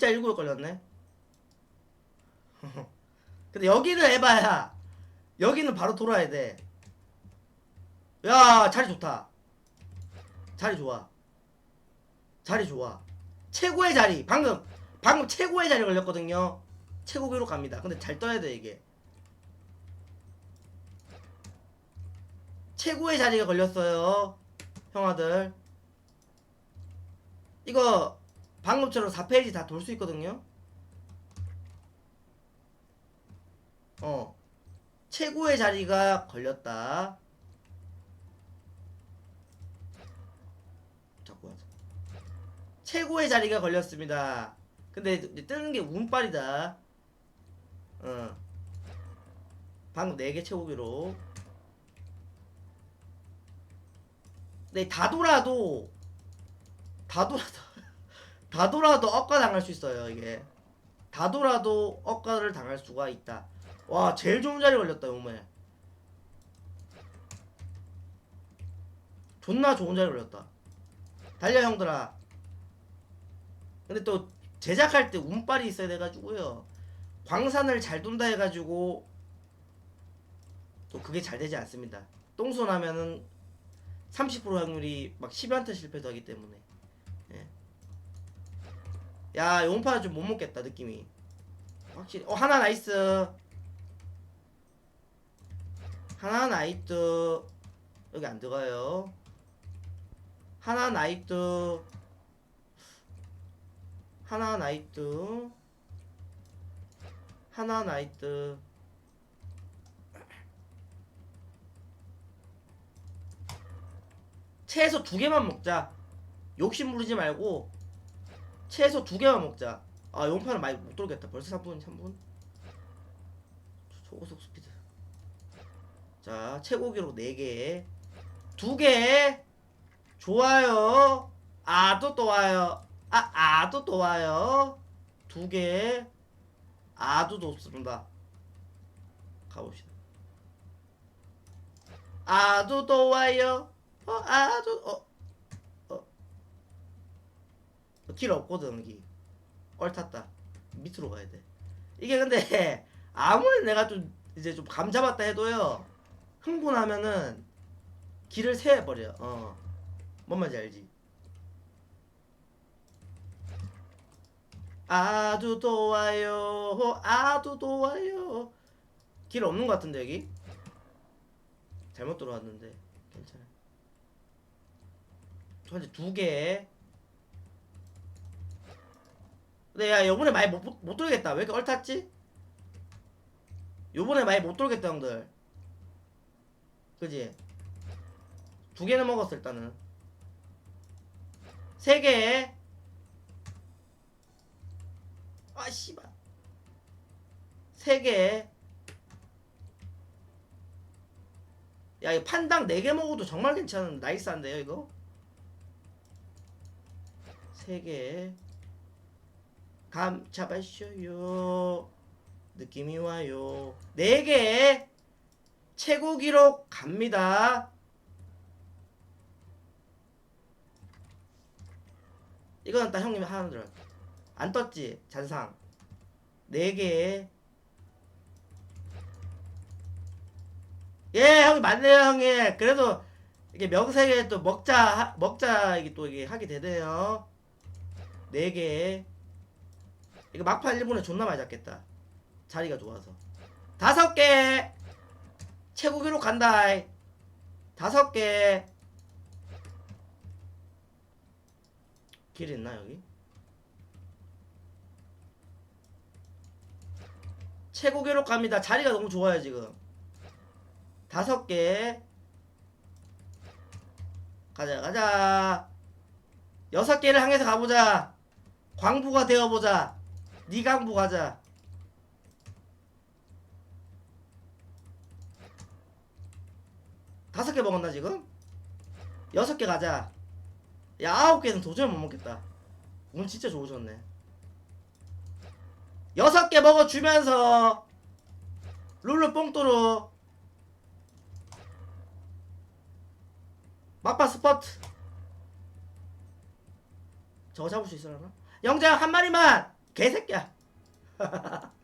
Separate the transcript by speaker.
Speaker 1: 진짜 일곱 걸렸네. 근데 여기는 해봐야 여기는 바로 돌아야 돼. 야 자리 좋다. 자리 좋아. 자리 좋아. 최고의 자리. 방금 방금 최고의 자리 걸렸거든요. 최고 기록 갑니다. 근데 잘 떠야 돼 이게. 최고의 자리가 걸렸어요. 형아들. 이거 방금처럼 4페이지 다 돌 수 있거든요. 어. 최고의 자리가 걸렸다. 자꾸 하자. 최고의 자리가 걸렸습니다. 근데 뜨는 게 운빨이다. 어. 방금 4개 최고 기록. 네, 다 돌아도 다 돌아도 다 돌아도 억까 당할 수 있어요 이게. 다 돌아도 억까를 당할 수가 있다. 와 제일 좋은 자리 걸렸다 요번에. 존나 좋은 자리 걸렸다. 달려 형들아. 근데 또 제작할 때 운빨이 있어야 돼가지고요. 광산을 잘 돈다 해가지고 또 그게 잘 되지 않습니다. 똥손 하면은 30% 확률이 막 10연타 실패도 하기 때문에. 예. 야 용파 좀못 먹겠다 느낌이. 확실히. 어 하나 나이스. 하나 나이트. 여기 안 들어가요. 하나 나이트. 하나 나이트. 하나 나이트. 최소 두 개만 먹자. 욕심 부리지 말고 최소 두 개만 먹자. 아 용파는 많이 못 돌겠다. 벌써 3분 3분. 초고속 스피드. 자 최고 기록 4개. 2개. 좋아요. 아도 또 와요. 아 아도 또 와요. 2개. 아도 높습니다. 가봅시다. 아도 또 와요. 어, 어, 어, 길 없거든 여기. 얼탔다. 밑으로 가야 돼. 이게 근데 아무리 내가 좀 이제 좀 감 잡았다 해도요. 흥분하면은 길을 세해 버려. 어, 뭔 말인지 알지? 아주 좋아요. 아주 좋아요. 길 없는 것 같은데 여기? 잘못 들어왔는데 괜찮아. 현재 두 개. 야 요번에 많이 못, 못 돌겠다. 왜 이렇게 얼탔지? 요번에 많이 못 돌겠다 형들. 그지? 두 개는 먹었어 일단은. 세 개. 아 씨발. 세 개. 야, 이 판당 4개 먹어도 정말 괜찮은 나이스한데요, 이거? 3개. 감 잡아쇼요. 느낌이 와요. 4개. 최고 기록 갑니다. 이거는 딱 형님이 하나 들어. 안 떴지? 잔상. 4개. 예, 형이 맞네요, 형님. 그래도 이게 명색에 또 먹자 하- 먹자 이게 또 이게 하게 되네요. 네 개. 이거 막판 1분에 존나 많이 잡겠다. 자리가 좋아서. 다섯 개. 최고 기록 간다. 다섯 개. 길 있나 여기? 최고 기록 갑니다. 자리가 너무 좋아요 지금. 다섯 개 가자 가자 여섯 개를 향해서 가보자 광부가 되어보자 니강부 가자. 다섯 개 먹었나 지금? 여섯 개 가자. 야 아홉 개는 도저히 못 먹겠다. 오늘 진짜 좋으셨네. 여섯 개 먹어주면서 룰루 뽕또루 막바 스퍼트. 저거 잡을 수 있으려나? 영장 한 마리만 개새끼야